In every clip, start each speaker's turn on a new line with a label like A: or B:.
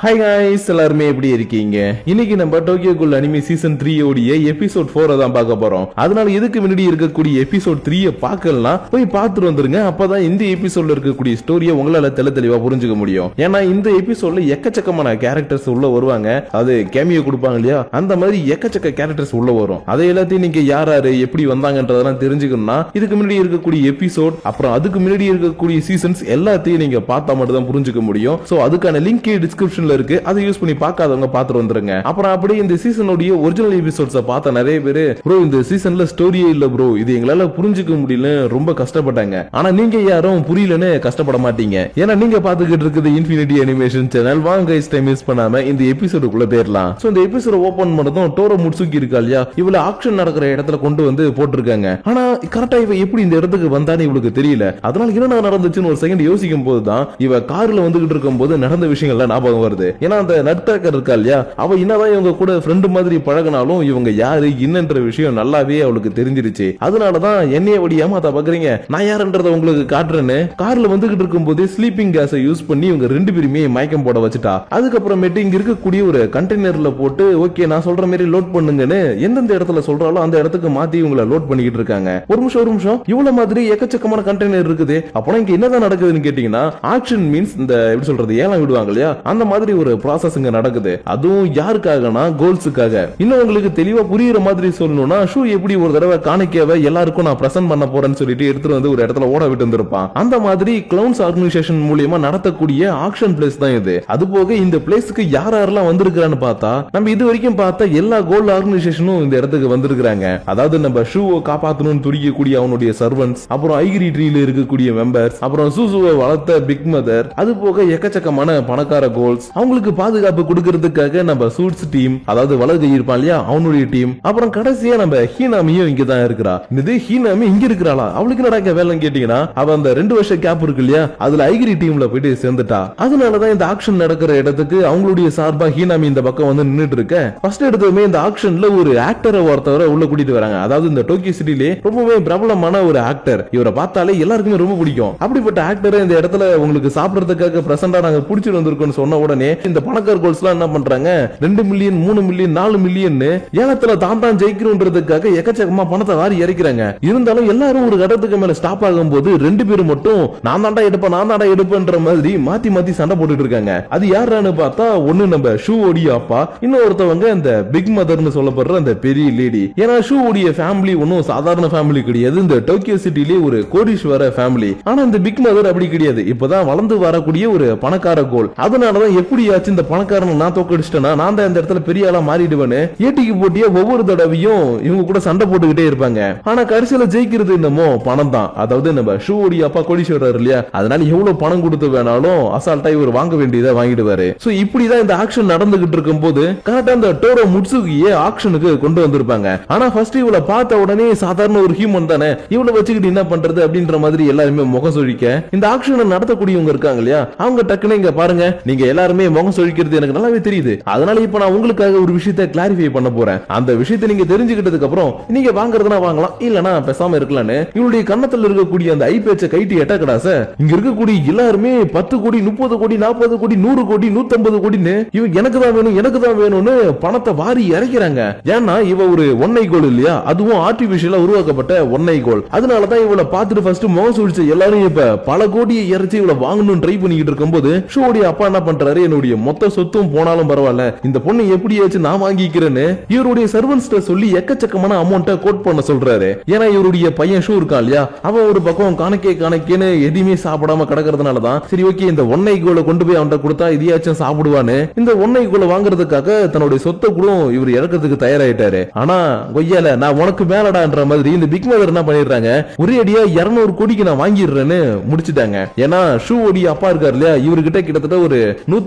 A: Hi guys எல்லாருமே எப்படி இருக்கீங்க? இன்னைக்கு நம்ம Tokyo ghoul anime season three ஓடிய எபிசோட் ஃபோரை தான் பார்க்க போறோம். அதனால இதுக்கு முன்னாடி இருக்கக்கூடிய எபிசோட் த்ரீயை பார்க்கலாம்? போய் பார்த்துட்டு வந்துருங்க. அப்பதான் இந்த எபிசோட்ல இருக்கக்கூடிய ஸ்டோரியை உங்களால தெளி தெளிவா புரிஞ்சுக்க முடியும். ஏன்னா இந்த எபிசோட்ல எக்கச்சக்கமான கேரக்டர்ஸ் உள்ள வருவாங்க. அது கேமியோ கொடுப்பாங்க இல்லையா? அந்த மாதிரி எக்கச்சக்க கேரக்டர்ஸ் உள்ள வரும். அதை எல்லாத்தையும் நீங்க யார் யாரு எப்படி வந்தாங்கன்றதெல்லாம் தெரிஞ்சுக்கணும்னா இதுக்கு முன்னாடி இருக்கக்கூடிய எபிசோட் அப்புறம் அதுக்கு முன்னாடி இருக்கக்கூடிய சீசன்ஸ் எல்லாத்தையும் நீங்க பார்த்தா மட்டும் தான் புரிஞ்சுக்க முடியும். சோ அதுக்கான லிங்க் டிஸ்கிரிப்ஷன்ல இருக்கு. அதை யூஸ் பண்ணி பார்க்காதவங்க பார்த்துட்டு வந்துருங்க. அப்புறம் அப்படியே இந்த சீசனுடைய ஒரிஜினல் எபிசோட்ஸ பார்த்த நிறைய பேரு ப்ரோ இந்த சீசன்ல ஸ்டோரியே இல்ல ப்ரோ. இது எங்களால புரிஞ்சுக்க முடியல ரொம்ப கஷ்டப்பட்டாங்க. ஆனா நீங்க யாரும் புரியலன்னு கஷ்டப்பட மாட்டீங்க. ஏன்னா நீங்க பாத்துக்கிட்டு இருக்குது இன்ஃபினிட்டி அனிமேஷன் சேனல் வாங்க டைம் யூஸ் பண்ணாம இந்த எபிசோடுக்குள்ள போயிடலாம். சோ இந்த எபிசோட ஓபன் பண்ணதும் டோரோ முட்சுக்கி இருக்கா இல்லையா? இவ்வளவு ஆக்ஷன் நடக்கிற இடத்துல கொண்டு வந்து போட்டிருக்காங்க. ஆனா கரெக்டா இவ எப்படி இந்த இடத்துக்கு வந்தான்னு இவளுக்கு தெரியல. அதனால என்ன நடந்துச்சுன்னு ஒரு செகண்ட் யோசிக்கும் போதுதான் இவ கார்ல வந்துகிட்டு இருக்கும் போது நடந்த விஷயங்கள்லாம் ஞாபகம் வருது. ஏன்னா அந்த நட்பேக்கர் இருக்கா இல்லையா? அவ என்னதான் இவங்க கூட ஃப்ரெண்டு மாதிரி பழகினாலும் இவங்க யாரு என்னன்ற விஷயம் நல்லாவே அவளுக்கு தெரிஞ்சிருச்சு. அதனாலதான் என்னைய வடி ஏமாத்தா பாக்குறீங்க? நான் யாருன்றத உங்களுக்கு காட்டுறேன்னு கார்ல வந்துகிட்டு இருக்கும் போதே ஸ்லீப்பிங் கேஸை யூஸ் பண்ணி இவங்க ரெண்டு பேருமே மயக்கம் போட வச்சுட்டா. அதுக்கப்புறமேட்டு இங்க இருக்கக்கூடிய ஒரு கண்டெய்னர்ல போட்டு ஓகே நான் சொல்ற மாதிரி லோட் பண்ணுங்கன்னு எந்தெந்த இடத்துல சொல்றாலோ அந்த இடத்துக்கு மாத்தி இவங்கள லோட் பண்ணிக்கிட்டு இருக்காங்க. ஒரு நிமிஷம் ஒரு நிமிஷம். இவ்வளவு மாதிரி எக்கச்சக்கமான கண்டெய்னர் இருக்குது. அப்போனா இங்க என்னதான் நடக்குதுன்னு கேட்டீங்கன்னா ஆக்ஷன் மீன்ஸ் இந்த எப்படி சொல்றது ஏலம் விடுவாங்க இல்லையா? அந்த மாதிரி ஒரு ப்ராசஸ் இங்க நடக்குது. அதுவும் யாருக்காகனா கோல்ஸுக்காக இன்னும் உங்களுக்கு தெளிவா புரியுற மாதிரி சொல்லணும்னா ஷூ எப்படி ஒரு தடவை காணிக்கவை எல்லாருக்கும் நான் பிரசன்ட் பண்ண போறேன்னு சொல்லிட்டு எடுத்துட்டு வந்து ஒரு இடத்துல ஓட விட்டு வந்திருப்பான். அந்த மாதிரி கிளவுன்ஸ் ஆர்கனைசேஷன் மூலியமா நடத்தக்கூடிய ஆக்ஷன் பிளேஸ் தான் இது. அது போக இந்த பிளேஸ்க்கு யார் யாரெல்லாம் வந்திருக்கிறான்னு பார்த்தா நம்ம இது வரைக்கும் பார்த்தா எல்லா கோல்டு ஆர்கனைசேஷனும் இந்த இடத்துக்கு வந்திருக்கிறாங்க. அதாவது நம்ம ஷூவை காப்பாத்தணும்னு துடிக்கக்கூடிய அவனுடைய சர்வன்ஸ் அப்புறம் ஐகிரி ட்ரீல இருக்கக்கூடிய மெம்பர்ஸ் அப்புறம் சூசுவை வளர்த்த பிக் மதர் அது போக எக்கச்சக்கமான பணக்கார கோல்ஸ் அவங்களுக்கு பாதுகாப்பு கொடுக்கறதுக்காக நம்ம சூட்ஸ் டீம் அதாவது வலது இருப்பான் இல்லையா அவனுடைய டீம் அப்புறம் கடைசியா நம்ம ஹீனாமியும் இங்க தான் இருக்கிறா. இது ஹீனாமி இங்க இருக்கிறாளா? அவளுக்கு நடக்க வேலைன்னு கேட்டீங்கன்னா அவ அந்த ரெண்டு வருஷம் கேப் இருக்கு இல்லையா அதுல ஐகிரி டீம்ல போயிட்டு சேர்ந்துட்டா. அதனாலதான் இந்த ஆக்ஷன் நடக்கிற இடத்துக்கு அவங்களுடைய சார்பா ஹீனாமி இந்த பக்கம் வந்து நின்னுட்டு இருக்க. ஃபர்ஸ்ட் எடுத்ததுமே இந்த ஆக்ஷன்ல ஒரு ஆக்டரை ஒருத்தவரை உள்ள கூட்டிட்டு வராங்க. அதாவது இந்த டோக்கியோ சிட்டிலே ரொம்பவே பிரபலமான ஒரு ஆக்டர் இவரை பார்த்தாலே எல்லாருக்குமே ரொம்ப பிடிக்கும். அப்படிப்பட்ட ஆக்டரை இந்த இடத்துல உங்களுக்கு சாப்பிடறதுக்காக பிரசண்டா நாங்க புடிச்சிட்டு வந்திருக்கோம்னு சொன்ன உடனே இந்த பணக்கார கோல்ஸ்லாம் என்ன பண்றாங்க? ரெண்டு மில்லியன் மூணு மில்லியன் நாலு மில்லியன் ஏலத்துல தான் தான் ஜெயிக்கணும்ன்றதுக்காக எக்கச்சக்கமா பணத்தை வாரி இறக்கிறாங்க. இருந்தாலும் எல்லாரும் ஒரு கட்டத்துக்கு மேல ஸ்டாப் ஆகும் போது ரெண்டு பேரும் மட்டும் நான் தாண்டா எடுப்பேன் நான் தாண்டா எடுப்பேன்ற மாதிரி மாத்தி மாத்தி சண்டை போட்டுட்டு இருக்காங்க. அது யாரான்னு பார்த்தா ஒண்ணு நம்ம ஷூ ஓடிய அப்பா இன்னொருத்தவங்க இந்த பிக் மதர்னு சொல்லப்படுற அந்த பெரிய லேடி ஏன்னா ஷூ ஓடிய ஃபேமிலி ஒன்றும் சாதாரண ஃபேமிலி கிடையாது. இந்த டோக்கியோ சிட்டிலே ஒரு கோடீஸ்வர ஃபேமிலி ஆனா இந்த பிக் மதர் அப்படி கிடையாது. இப்பதான் வளர்ந்து வரக்கூடிய ஒரு பணக்கார கோல். அதனாலதான் எப்படி எப்படியாச்சும் இந்த பணக்காரனை நான் தோக்கடிச்சிட்டேன்னா நான் தான் இந்த இடத்துல பெரிய ஆளா மாறிடுவேன்னு ஏட்டிக்கு போட்டியே ஒவ்வொரு தடவையும் இவங்க கூட சண்டை போட்டுக்கிட்டே இருப்பாங்க. ஆனா கடைசியில ஜெயிக்கிறது என்னமோ பணம் தான். அதாவது நம்ம ஷூ ஓடி அப்பா கோடீஸ்வரர் இல்லையா? அதனால எவ்வளவு பணம் கொடுத்து வேணாலும் அசால்ட்டா இவர் வாங்க வேண்டியதை வாங்கிடுவாரு. சோ இப்படிதான் இந்த ஆக்ஷன் நடந்துகிட்டு இருக்கும் போது கரெக்டா அந்த டோரோ முட்சுகியே ஆக்ஷனுக்கு கொண்டு வந்திருப்பாங்க. ஆனா ஃபர்ஸ்ட் இவளை பார்த்த உடனே சாதாரண ஒரு ஹியூமன் தானே? இவளை வச்சுக்கிட்டு என்ன பண்றது அப்படின்ற மாதிரி எல்லாருமே முகம் சொழிக்க இந்த ஆக்ஷனை நடத்தக்கூடியவங்க இருக்காங்க இல்லையா? அவங்க டக்குன்னு இங்க பாருங்க நீங்க எல்லாருமே முகம் சொல்லிக்கிறது எனக்கு நல்லாவே தெரியுது. அதனால இப்ப நான் உங்களுக்காக ஒரு விஷயத்தை கிளாரிஃபை பண்ண போறேன். அந்த விஷயத்தை நீங்க தெரிஞ்சுக்கிட்டதுக்கு அப்புறம் நீங்க வாங்குறதுனா வாங்கலாம் இல்லனா பேசாம இருக்கலாம்னு இவளுடைய கன்னத்துல இருக்கக்கூடிய அந்த ஐ பேச்ச கைட்டி எட்டக்கடாச இங்க இருக்கக்கூடிய எல்லாருமே பத்து கோடி முப்பது கோடி நாற்பது கோடி நூறு கோடி நூத்தம்பது கோடின்னு இவ எனக்கு தான் வேணும் எனக்கு தான் வேணும்னு பணத்தை வாரி இறக்கிறாங்க. ஏன்னா இவ ஒரு ஒன்னை கோல் இல்லையா? அதுவும் ஆர்டிபிஷியலா உருவாக்கப்பட்ட ஒன்னை கோல் அதனாலதான் இவளை பார்த்துட்டு ஃபர்ஸ்ட் முகம் சுழிச்ச எல்லாரும் இப்ப பல கோடியை இறைச்சி இவளை வாங்கணும்னு ட்ரை பண்ணிக்கிட்டு இருக்கும்போது ஷோடைய அப்பா என்ன பண்றாரு? என்னுடைய மொத்த சொத்தும் போனாலும் பரவாயில்ல. இந்த பொண்ணு எப்படியாச்சும் நான் வாங்கிக்கிறேன்னு இவருடைய சர்வன்ஸ்ட சொல்லி எக்கச்சக்கமான அமௌண்ட்டை கோட் பண்ண சொல்றாரு. ஏன்னா இவருடைய பையன் ஷூ இருக்கான் இல்லையா? அவன் ஒரு பக்கம் கணக்கே கணக்கேன்னு எதுவுமே சாப்பிடாம கிடக்கிறதுனால தான் சரி ஓகே இந்த ஒன்னை கோல கொண்டு போய் அவன்கிட்ட கொடுத்தா இதையாச்சும் சாப்பிடுவான்னு இந்த ஒன்னை கோல வாங்குறதுக்காக தன்னுடைய சொத்தை கூட இவர் இறக்கிறதுக்கு தயாராயிட்டாரு. ஆனா கொய்யால நான் உனக்கு மேலடான்ற மாதிரி இந்த பிக் மதர் என்ன பண்ணிடுறாங்க? ஒரே அடியா இருநூறு கோடிக்கு நான் வாங்கிடுறேன்னு முடிச்சுட்டாங்க. ஏன்னா ஷூ ஓடிய அப்பா இருக்காரு இல்லையா? இவர்கிட்ட கிட்டத்தட்ட ஒரு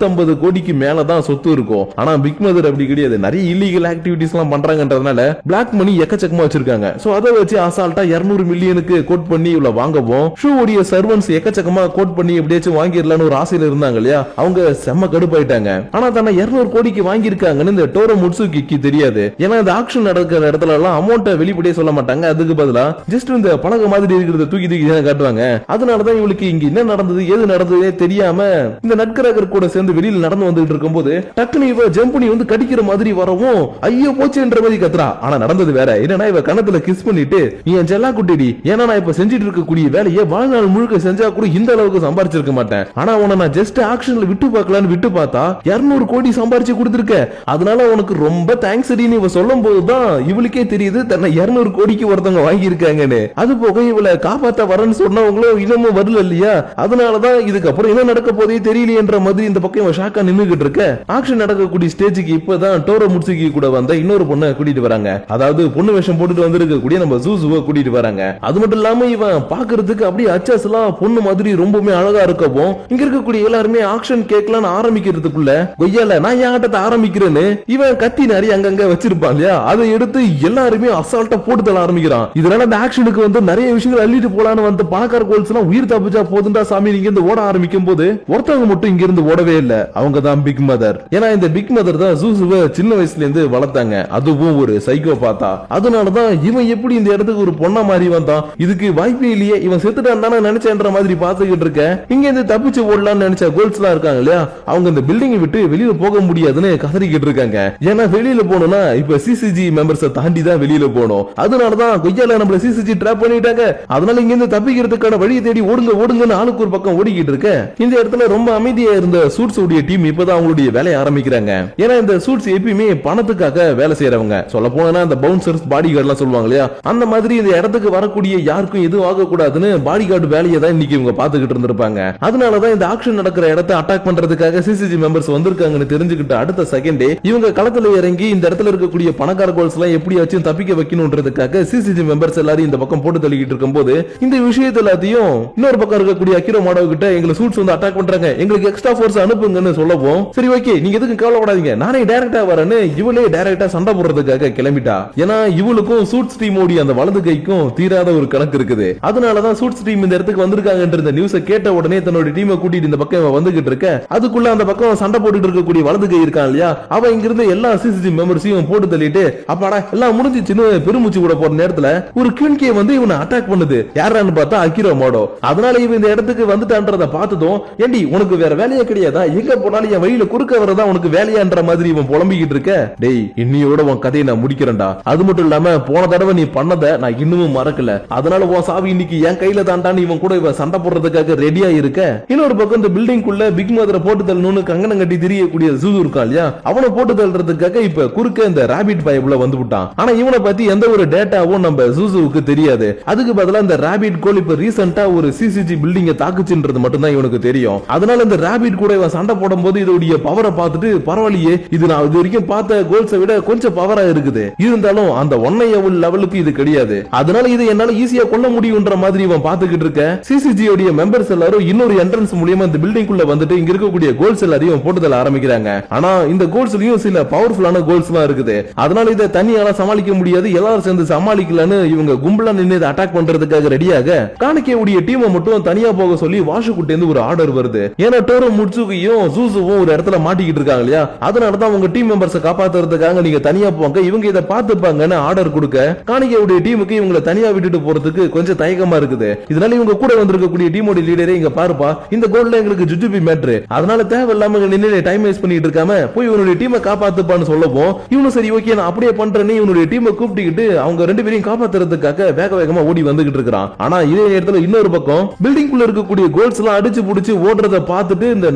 A: 150 கோடிக்கு மேல தான் சொத்து இருக்கும். ஆனா பிக் மதர் அப்படி கிடையாது. நிறைய இல்லீகல் ஆக்டிவிட்டிஸ் எல்லாம் பண்றாங்கன்றதுனால பிளாக் மணி எக்கச்சக்கமா வச்சிருக்காங்க. சோ அதை வச்சு அசால்ட்டா 200 மில்லியனுக்கு கோட் பண்ணி இவ்வளவு வாங்கவும் ஷூ உடைய சர்வன்ஸ் எக்கச்சக்கமா கோட் பண்ணி எப்படியாச்சும் வாங்கிடலாம்னு ஒரு ஆசையில இருந்தாங்க இல்லையா? அவங்க செம்ம கடுப்பாயிட்டாங்க. ஆனா தன்னை 200 கோடிக்கு வாங்கியிருக்காங்கன்னு இந்த டோரோ முட்சுக்கு தெரியாது. ஏன்னா இந்த ஆக்ஷன் நடக்கிற இடத்துல எல்லாம் அமௌண்ட்டை வெளிப்படையே சொல்ல மாட்டாங்க. அதுக்கு பதிலா ஜஸ்ட் இந்த பழக மாதிரி இருக்கிறத தூக்கி தூக்கி தான் காட்டுவாங்க. அதனாலதான் இவளுக்கு இங்க என்ன நடந்தது எது நடந்ததே தெரியாம இந்த நட்கரகர் கூட சேர்ந்து வெளியில நடந்து வந்துட்டு இருக்கும்போது டக்குனு இவ ஜம்புனி வந்து கடிக்கிற மாதிரி வரவும் ஐயோ போச்சுன்ற மாதிரி கத்துறா. ஆனா நடந்தது வேற. என்னன்னா இவ கணத்துல கிஸ் பண்ணிட்டு நீ என் செல்லா குட்டிடி. ஏன்னா நான் இப்ப செஞ்சுட்டு இருக்கக்கூடிய வேலையை வாழ்நாள் முழுக்க செஞ்சா கூட இந்த அளவுக்கு சம்பாரிச்சிருக்க மாட்டேன். ஆனா உன நான் ஜஸ்ட் ஆக்ஷன்ல விட்டு பார்க்கலான்னு விட்டு பார்த்தா 200 கோடி சம்பாரிச்சு கொடுத்துருக்க. அதனால உனக்கு ரொம்ப தேங்க்ஸ் அடின்னு இவ சொல்லும் போதுதான் இவளுக்கே தெரியுது தன்னை 200 கோடிக்கு ஒருத்தவங்க வாங்கி இருக்காங்கன்னு அது போக இவளை காப்பாத்த வரேன்னு சொன்னவங்களும் இன்னமும் வரல இல்லையா? அதனாலதான் இதுக்கப்புறம் என்ன நடக்க போதே தெரியலையன்ற மாதிரி இந்த பக்கம் இவன் ஷாக்கா நின்னுகிட்டு இருக்க? ஆக்ஷன் நடக்கக்கூடிய ஸ்டேஜுக்கு இப்பதான் டோரோ முட்சுகி கூட வந்த இன்னொரு பொண்ணை கூட்டிட்டு வராங்க. அதாவது பொண்ணு வேஷம் போட்டுட்டு வந்திருக்கக்கூடிய நம்ம ஜூசுவை கூட்டிட்டு வராங்க. அது மட்டும் இல்லாம இவன் பாக்குறதுக்கு அப்படியே அச்சாஸ் பொண்ணு மாதிரி ரொம்பவுமே அழகா இருக்கவும் இங்க இருக்கக்கூடிய எல்லாருமே ஆக்ஷன் கேட்கலாம்னு ஆரம்பிக்கிறதுக்குள்ள கொய்யால நான் என் ஆட்டத்தை ஆரம்பிக்கிறேன்னு இவன் கத்தி நிறைய அங்கங்க வச்சிருப்பான் இல்லையா? அதை எடுத்து எல்லாருமே அசால்ட்டா போட்டு தள்ள ஆரம்பிக்கிறான். இதனால அந்த ஆக்ஷனுக்கு வந்து நிறைய விஷயங்கள் அள்ளிட்டு போலான்னு வந்து பணக்கார கோல்ஸ் எல்லாம் உயிர் தப்பிச்சா போதுண்டா சாமி நீங்க இருந்து ஓட ஆரம்பிக்கும் போது ஒருத்தவங்க மட்டும் இங்க இருந்து ஓடவே இல்ல. அவங்க தான் பிக் மதர் ஏன்னா இந்த பிக் மதர் தான் ஜூசுவ சின்ன வயசுல இருந்து வளர்த்தாங்க. அதுவும் ஒரு சைக்கோ பார்த்தா அதனாலதான் இவன் எப்படி இந்த இடத்துக்கு ஒரு பொண்ணா மாறி வந்தான்? இதுக்கு வாய்ப்பே இல்லையே. இவன் செத்துட்டான் தானே நினைச்சேன்ற மாதிரி பாத்துக்கிட்டு இருக்க இங்க இருந்து தப்பிச்சு ஓடலாம்னு நினைச்ச கேர்ள்ஸ் எல்லாம் இருக்காங்க இல்லையா? அவங்க இந்த பில்டிங் விட்டு வெளியில போக முடியாதுன்னு கதறிக்கிட்டு இருக்காங்க. ஏன்னா வெளியில போகணும்னா இப்ப சிசிஜி மெம்பர்ஸ் தாண்டி தான் வெளியில போகணும். அதனாலதான் கொய்யால நம்மள சிசிஜி ட்ராப் பண்ணிட்டாங்க. அதனால இங்க இருந்து தப்பிக்கிறதுக்கான வழியை தேடி ஓடுங்க ஓடுங்கன்னு ஆளுக்கு ஒரு பக்கம் ஓடிக்கிட்டு இருக்க இந்த இடத்துல ரொம்ப அமைதியா இருந்த சூட்ஸ் அவங்களுடைய டீம் இப்பதான் அவங்களுடைய வேலையை ஆரம்பிக்கிறாங்க. ஏன்னா இந்த சூட்ஸ் எப்பயுமே பணத்துக்காக வேலை செய்யறவங்க சொல்ல போனா இந்த பவுன்சர்ஸ் பாடி கார்டு எல்லாம் சொல்லுவாங்க இல்லையா? அந்த மாதிரி இந்த இடத்துக்கு வரக்கூடிய யாருக்கும் எதுவும் ஆகக்கூடாதுன்னு பாடி கார்டு வேலையை தான் இன்னைக்கு இவங்க பாத்துக்கிட்டு இருந்திருப்பாங்க. அதனாலதான் இந்த ஆக்ஷன் நடக்கிற இடத்தை அட்டாக் பண்றதுக்காக சிசிஜி மெம்பர்ஸ் வந்திருக்காங்கன்னு தெரிஞ்சுக்கிட்டு அடுத்த செகண்டே இவங்க களத்துல இறங்கி இந்த இடத்துல இருக்கக்கூடிய பணக்கார கோல்ஸ் எல்லாம் எப்படியாச்சும் தப்பிக்க வைக்கணும்ன்றதுக்காக சிசிஜி மெம்பர்ஸ் எல்லாரும் இந்த பக்கம் போட்டு தள்ளிக்கிட்டு இருக்கும்போது இந்த விஷயத்த எல்லாத்தையும் இன்னொரு பக்கம் இருக்கக்கூடிய அக்கிரோ மாடவ கிட்ட எங்களை சூட்ஸ் வந்து அட்டாக் பண்றாங்க. எங்களுக்கு எக்ஸ்ட்ரா ஃபோர்ஸ் அனுப்புங்கன்னு சொல்லவும் சரி ஓகே நீங்க எதுக்கு கவலைப்படாதீங்க. நானே டைரக்டா வரேன்னு இவளே டைரக்டா சண்டை போடுறதுக்காக கிளம்பிட்டா. ஏன்னா இவளுக்கும் சூட்ஸ் டீம் ஓடி அந்த வலது கைக்கும் தீராத ஒரு கணக்கு இருக்குது. அதனாலதான் சூட்ஸ் டீம் இந்த இடத்துக்கு வந்திருக்காங்கன்ற இந்த நியூஸை கேட்ட உடனே தன்னோட டீமை கூட்டிட்டு இந்த பக்கம் இவன் வந்துகிட்டு இருக்க அதுக்குள்ள அந்த பக்கம் சண்டை போட்டுட்டு இருக்கக்கூடிய வலது கை இருக்கான் இல்லையா? அவன் இங்கிருந்து எல்லா சிசிசி மெமரிஸையும் போட்டு தள்ளிட்டு அப்பாடா எல்லாம் முடிஞ்சிச்சுன்னு பெருமூச்சு கூட போற நேரத்துல ஒரு கியூன்கே வந்து இவனை அட்டாக் பண்ணுது. யாரான்னு பார்த்தா அக்கிரோ மோடோ. அதனால இவன் இந்த இடத்துக்கு வந்துட்டான்றத பார்த்ததும் ஏண்டி உனக்கு வேற வேலையே கிடையாதா? எங்க எங்க போனாலும் என் வழியில குறுக்க வரதான் உனக்கு வேலையான்ற மாதிரி இவன் புலம்பிக்கிட்டு இருக்க? டேய் இன்னியோட உன் கதையை நான் முடிக்கிறேன்டா. அது மட்டும் இல்லாம போன தடவை நீ பண்ணத நான் இன்னமும் மறக்கல. அதனால உன் சாவி இன்னைக்கு என் கையில தாண்டான்னு இவன் கூட இவன் சண்டை போடுறதுக்காக ரெடியா இருக்க. இன்னொரு பக்கம் இந்த பில்டிங் குள்ள பிக் மதரை போட்டு தள்ளணும்னு கங்கணம் கட்டி தெரியக்கூடிய ஜூ இருக்கான் இல்லையா? அவனை போட்டு தள்ளுறதுக்காக இப்ப குறுக்க இந்த ராபிட் பைப்ல வந்து விட்டான். ஆனா இவனை பத்தி எந்த ஒரு டேட்டாவும் நம்ம ஜூசுவுக்கு தெரியாது. அதுக்கு பதிலாக இந்த ராபிட் கோல் இப்ப ரீசெண்டா ஒரு சிசிஜி பில்டிங்க தாக்குச்சுன்றது மட்டும் தான் இவனுக்கு தெரியும். அதனால இந்த ராபிட் கூட இவன் சண்டை சண்டை போடும்போது இதோடைய பவரை பார்த்துட்டு பரவாயில்லையே இது நான் இது வரைக்கும் பார்த்த கோல்ஸை விட கொஞ்சம் பவரா இருக்குது. இருந்தாலும் அந்த ஒன்னை லெவலுக்கு இது கிடையாது. அதனால இதை என்னால ஈஸியா கொல்ல முடியும்ன்ற மாதிரி இவன் பார்த்துக்கிட்டு இருக்க. சிசிஜி உடைய மெம்பர்ஸ் எல்லாரும் இன்னொரு என்ட்ரன்ஸ் மூலியமா இந்த பில்டிங் குள்ள வந்துட்டு இங்க இருக்கக்கூடிய கோல்ஸ் எல்லாரையும் போட்டுதல் ஆரம்பிக்கிறாங்க. ஆனா இந்த கோல்ஸ்லயும் சில பவர்ஃபுல்லான கோல்ஸ் எல்லாம் இருக்குது. அதனால இதை தனியால சமாளிக்க முடியாது. எல்லாரும் சேர்ந்து சமாளிக்கலன்னு இவங்க கும்பலா நின்று இதை அட்டாக் பண்றதுக்காக ரெடியாக காணிக்கையுடைய டீமை மட்டும் தனியா போக சொல்லி வாஷுக்குட்டே இருந்து ஒரு ஆர்டர் வருது. ஏன்னா டோரோ முட்சுகியும் ஜூசுவும் ஒரு இடத்துல மாட்டிக்கிட்டு இருக்காங்க இல்லையா? அதனால தான் உங்க டீம் மெம்பர்ஸை காப்பாத்துறதுக்காக நீங்க தனியா போங்க. இவங்க இதை பார்த்துப்பாங்கன்னு ஆர்டர் கொடுக்க காணிக்கையுடைய டீமுக்கு இவங்களை தனியா விட்டுட்டு போறதுக்கு கொஞ்சம் தயக்கமா இருக்குது. இதனால இவங்க கூட வந்திருக்கக்கூடிய டீமோட லீடரே இங்க பாருப்பா. இந்த கோல்ல எங்களுக்கு ஜுஜுபி மேட்ரு அதனால தேவையில்லாம நின்று டைம் வேஸ்ட் பண்ணிட்டு இருக்காம போய் இவனுடைய டீமை காப்பாத்துப்பான்னு சொல்லவும் இவனும் சரி ஓகே நான் அப்படியே பண்றேன்னு இவனுடைய டீமை கூப்பிட்டுக்கிட்டு அவங்க ரெண்டு பேரையும் காப்பாத்துறதுக்காக வேக வேகமா ஓடி வந்துகிட்டு இருக்கான் ஆனா இதே நேரத்துல இன்னொரு பக்கம் பில்டிங் குள்ள இருக்கக்கூடிய கோல்ஸ் எல்லாம் அடிச்சு புடிச்சு ஓடுறத பார்த்துட்டு இந்த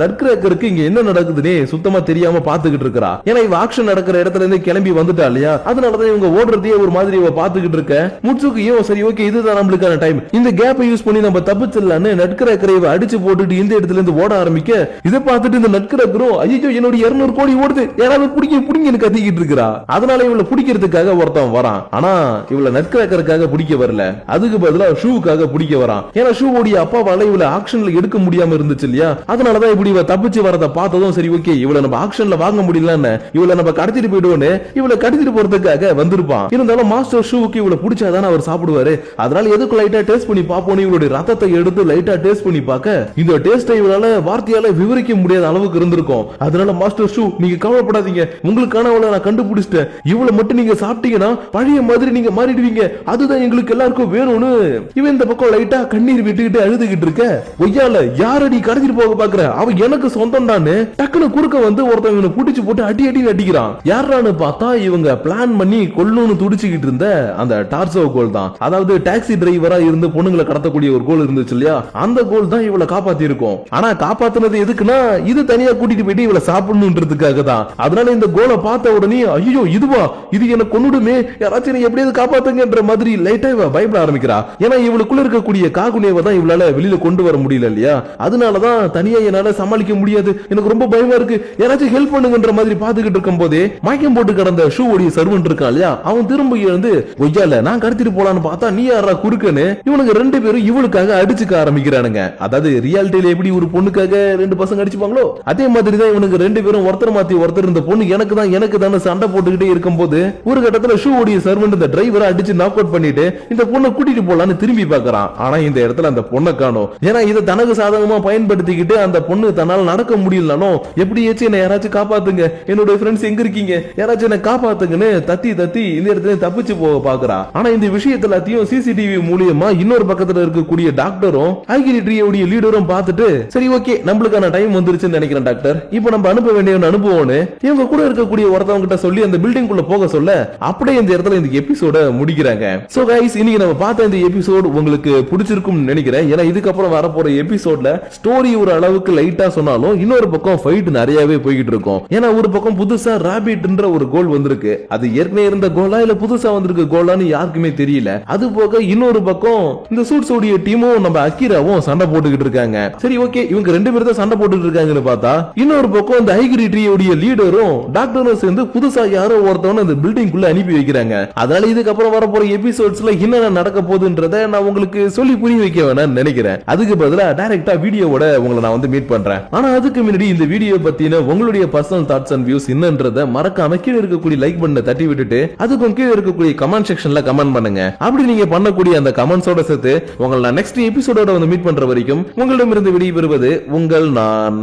A: இருக்கு இங்க என்ன நடக்குதுன்னே சுத்தமா தெரியாம பாத்துக்கிட்டு இருக்கா ஏன்னா இவ ஆக்ஷன் நடக்கிற இடத்துல இருந்து கிளம்பி வந்துட்டா இல்லையா? அதனாலதான் இவங்க ஓடுறதையே ஒரு மாதிரி இவ பாத்துக்கிட்டு இருக்க. முட்சுக்கு சரி ஓகே இதுதான் நம்மளுக்கான டைம் இந்த கேப்பை யூஸ் பண்ணி நம்ம தப்பிச்சிடலான்னு நட்கிரேக்கரை இவ அடிச்சு போட்டுட்டு இந்த இடத்துல இருந்து ஓட ஆரம்பிக்க இதை பார்த்துட்டு இந்த நட்கிரேக்கரும் ஐயோ என்னோட 200 கோடி ஓடுது. யாராவது பிடிக்க பிடிங்கன்னு கத்திக்கிட்டு இருக்கிறா. அதனால இவளை பிடிக்கிறதுக்காக ஒருத்தன் வரான். ஆனா இவளை நட்கிரேக்கருக்காக பிடிக்க வரல. அதுக்கு பதிலா ஷூவுக்காக பிடிக்க வரான். ஏன்னா ஷூவோடைய அப்பாவால இவளை ஆக்ஷன்ல எடுக்க முடியாம இருந்துச்சு இல்லையா? அதனாலதான் இப்படி இவ தப்பிச்சு வரதை பார்த்ததும் சரி ஓகே இவளை நம்ம ஆக்ஷன்ல வாங்க முடியலன்னு இவளை நம்ம கடத்திட்டு போயிடுவோன்னு இவளை கடத்திட்டு போறதுக்காக வந்திருப்பான். இருந்தாலும் மாஸ்டர் ஷூவுக்கு இவளை பிடிச்சாதானே அவர் சாப்பிடுவாரு. அதனால எதுக்கு லைட்டா டேஸ்ட் பண்ணி பாப்போம் இவளுடைய ரத்தத்தை எடுத்து லைட்டா டேஸ்ட் பண்ணி பார்க்க இந்த டேஸ்டை இவளால வார்த்தையால விவரிக்க முடியாத அளவுக்கு இருந்திருக்கும். அதனால மாஸ்டர் ஷூ நீங்க கவலைப்படாதீங்க. உங்களுக்கான அவளை நான் கண்டுபிடிச்சிட்டேன். இவளை மட்டும் நீங்க சாப்பிட்டீங்கன்னா பழைய மாதிரி நீங்க மாறிடுவீங்க. அதுதான் எங்களுக்கு எல்லாருக்கும் வேணும்னு இவன் இந்த பக்கம் லைட்டா கண்ணீர் விட்டுக்கிட்டு அழுதுகிட்டு இருக்க. ஒய்யால யாரடி கடத்திட்டு போக பாக்குற அவ எனக்கு சொந்த சொந்தம்டான்னு டக்குனு குறுக்க வந்து ஒருத்தன் இவனை புடிச்சு போட்டு அடி அடி அடிக்கிறான். யாரான்னு பார்த்தா இவங்க பிளான் பண்ணி கொல்லணும்னு துடிச்சுக்கிட்டு இருந்த அந்த டார்சோ கோல் தான். அதாவது டாக்ஸி டிரைவரா இருந்து பொண்ணுங்களை கடத்தக்கூடிய ஒரு கோல் இருந்துச்சு இல்லையா? அந்த கோல் தான் இவளை காப்பாத்தி இருக்கும் ஆனா காப்பாத்துனது எதுக்குன்னா இது தனியா கூட்டிட்டு போயிட்டு இவளை சாப்பிடணுன்றதுக்காக தான். அதனால இந்த கோலை பார்த்த உடனே ஐயோ இதுவா? இது என்ன கொண்டுடுமே யாராச்சும் என்னை எப்படியாவது காப்பாத்துங்கன்ற மாதிரி லைட்டா இவ பயப்பட ஆரம்பிக்கிறா. ஏன்னா இவளுக்குள்ள இருக்கக்கூடிய காகுனேவை தான் இவளால வெளியில கொண்டு வர முடியல இல்லையா? அதனாலதான் தனியா என்னால சமாளிக்க முடியாது. முடியாது எனக்கு ரொம்ப பயமா இருக்கு. யாராச்சும் ஹெல்ப் பண்ணுங்கன்ற மாதிரி பாத்துக்கிட்டு இருக்கும் போதே மயக்கம் போட்டு கிடந்த ஷூ உடைய சர்வன் இருக்கான் இல்லையா? அவன் திரும்ப எழுந்து ஒய்யால நான் கடத்திட்டு போலான்னு பார்த்தா நீ யாரா குறுக்கன்னு? இவனுங்க ரெண்டு பேரும் இவளுக்காக அடிச்சுக்க ஆரம்பிக்கிறானுங்க. அதாவது ரியாலிட்டியில எப்படி ஒரு பொண்ணுக்காக ரெண்டு பசங்க அடிச்சுப்பாங்களோ அதே மாதிரி தான் இவனுக்கு ரெண்டு பேரும் ஒருத்தர் மாத்தி ஒருத்தர் இந்த பொண்ணு எனக்கு தான் எனக்கு தானே சண்டை போட்டுக்கிட்டே இருக்கும் போது ஒரு கட்டத்துல ஷூ உடைய சர்வன் இந்த டிரைவரை அடிச்சு நாக் அவுட் பண்ணிட்டு இந்த பொண்ணை கூட்டிட்டு போலான்னு திரும்பி பாக்குறான் ஆனா இந்த இடத்துல அந்த பொண்ணை காணும். ஏன்னா இதை தனக்கு சாதகமா பயன்படுத்திக்கிட்டு அந்த பொண்ணு தன்னால் நடக்க முடியலனாலும் எப்படியாச்சும் என்ன யாராச்சும் காப்பாத்துங்க. என்னோட ஃப்ரெண்ட்ஸ் எங்க இருக்கீங்க? யாராச்சும் என்ன காப்பாத்துங்கன்னு தத்தி தத்தி இந்த இடத்துல தப்பிச்சு போக பாக்குறா. ஆனா இந்த விஷயத்த எல்லாத்தையும் சிசிடிவி மூலியமா இன்னொரு பக்கத்துல இருக்கக்கூடிய டாக்டரும் ஐகிரிட்ரியோடைய லீடரும் பார்த்துட்டு சரி ஓகே நம்மளுக்கான டைம் வந்துருச்சுன்னு நினைக்கிறேன் டாக்டர். இப்போ நம்ம அனுப்ப வேண்டியவன் அனுப்புவோன்னு இவங்க கூட இருக்கக்கூடிய ஒருத்தவங்க கிட்ட சொல்லி அந்த பில்டிங் குள்ள போக சொல்ல அப்படியே இந்த இடத்துல இந்த எபிசோட முடிக்கிறாங்க. சோ கைஸ் இன்னைக்கு நம்ம பார்த்த இந்த எபிசோட் உங்களுக்கு பிடிச்சிருக்கும்னு நினைக்கிறேன். ஏன்னா இதுக்கப்புறம் வரப்போற எபிசோட்ல ஸ்டோரி ஒரு அளவுக்கு லைட்டா சொன்னாலும் இன்னொரு பக்கம் ஃபைட் நிறையவே போய்கிட்டு இருக்கும். ஏன்னா ஒரு பக்கம் புதுசா ராபிட்ன்ற ஒரு கோல் வந்திருக்கு. அது ஏற்கனவே இருந்த கோலா இல்ல புதுசா வந்திருக்க கோலான்னு யாருக்குமே தெரியல. அது போக இன்னொரு பக்கம் இந்த சூட்ஸ் உடைய டீமும் நம்ம அக்கிராவும் சண்டை போட்டுக்கிட்டு இருக்காங்க. சரி ஓகே இவங்க ரெண்டு பேரும் தான் சண்டை போட்டுக்கிட்டு இருக்காங்கன்னு பார்த்தா இன்னொரு பக்கம் இந்த ஐகிரி ட்ரீயோடைய லீடரும் டாக்டரும் சேர்ந்து புதுசா யாரோ ஒருத்தவன இந்த பில்டிங் குள்ள அனுப்பி வைக்கிறாங்க. அதனால இதுக்கப்புறம் வரப்போற எபிசோட்ஸ்ல என்னென்ன நடக்க போகுதுன்றத நான் உங்களுக்கு சொல்லி புரிய வைக்க வேணாம்னு நினைக்கிறேன். அதுக்கு பதிலா டைரக்டா வீடியோவோட உங்களை நான் வந்து மீட் பண்றேன். ஆனா அதுக்கு அதுக்கு முன்னாடி இந்த வீடியோ பத்தின உங்களுடைய பர்சனல் தாட்ஸ் அண்ட் வியூஸ் என்னன்றத மறக்காம கீழே இருக்கக்கூடிய லைக் பட்டனை தட்டி விட்டுட்டு அதுக்கும் கீழே இருக்கக்கூடிய கமெண்ட் செக்ஷன்ல கமெண்ட் பண்ணுங்க. அப்படி நீங்க பண்ணக்கூடிய அந்த கமெண்ட்ஸோட சேர்த்து உங்களை நான் நெக்ஸ்ட் எபிசோடோட வந்து மீட் பண்ற வரைக்கும் உங்களிடமிருந்து விடைபெறுவது உங்கள் நான்.